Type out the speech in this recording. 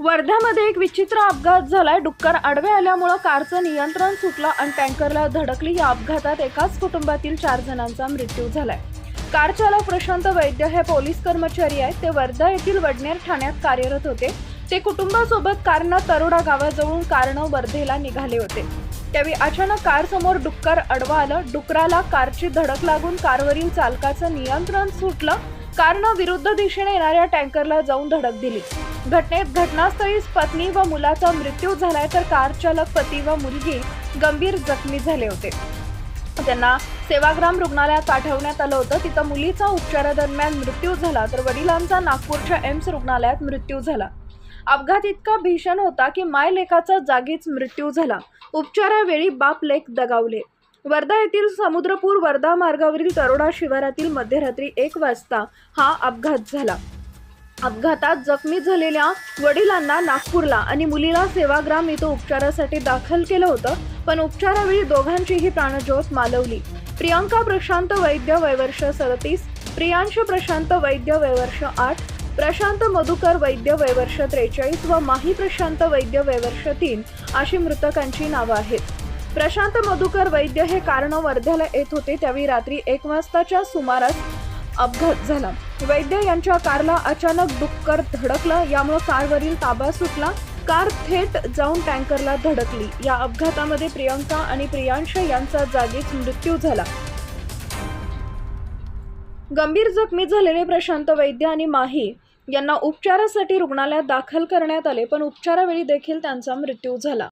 वर्ध्यामध्ये एक विचित्र अपघात झालाय. डुक्कर आडवे आल्यामुळं कारचं नियंत्रण सुटलं आणि टँकरला धडकली. या अपघातात एकाच कुटुंबातील चार जणांचा मृत्यू झालाय. कार चालक प्रशांत वैद्य हे पोलीस कर्मचारी आहेत. ते वर्धा येथील वडनेर ठाण्यात कार्यरत होते. ते कुटुंबासोबत कारनं तरोडा गावाजवळून कारनं वर्धेला निघाले होते. त्यावेळी अचानक कार समोर डुक्कर अडवा आलं. डुकराला कारची धडक लागून कारवरील चालकाचं नियंत्रण सुटलं. कारनं विरुद्ध दिशेने येणाऱ्या टँकरला जाऊन धडक दिली. घटनेत घटनास्थळीच पत्नी व मुलाचा मृत्यू झालाय तर कार चालक पती व मुलगी गंभीर जखमी झाले होते. त्यांना सेवाग्राम रुग्णालयात पाठवण्यात आलं होतं. तिथं मुलीचा उपचारादरम्यान मृत्यू झाला तर वडिलांचा नागपूरच्या एम्स रुग्णालयात मृत्यू झाला. अपघात इतका भीषण होता की माय लेखाचा जागीच मृत्यू झाला. उपचारावेळी बाप लेख दगावले. वर्धा येथील समुद्रपूर वर्धा मार्गावरील तरोडा शिवारातील मध्यरात्री एक वाजता हा अपघात झाला. अपघातात जखमी झालेल्या वडिलांना नागपूरला आणि मुलीला सेवाग्राम इथं उपचारासाठी दाखल केलं होतं पण उपचारावेळी दोघांचीही प्राणज्योत मालवली. प्रियांका प्रशांत वैद्य वयवर्ष सदतीस प्रियांश प्रशांत वैद्य वयवर्ष आठ प्रशांत मधुकर वैद्य वयवर्ष त्रेचाळीस व माही प्रशांत वैद्य वयवर्ष तीन अशी मृतकांची नावं आहेत. प्रशांत मधुकर वैद्य हे कारण वर्ध्याला येत होते. त्यावेळी रात्री एक वाजताच्या सुमारास अपघात झाला. वैद्य यांच्या कारला अचानक डुक्कर धडकलं. यामुळे कारवरील ताबा सुटला. कार थेट जाऊन टँकरला धडकली. या अपघातामध्ये प्रियंका आणि प्रियांश यांचा जागीच मृत्यू झाला. गंभीर जखमी झालेले प्रशांत वैद्य आणि माही यांना उपचारासाठी रुग्णालयात दाखल करण्यात आले पण उपचारावेळी देखील त्यांचा मृत्यू झाला.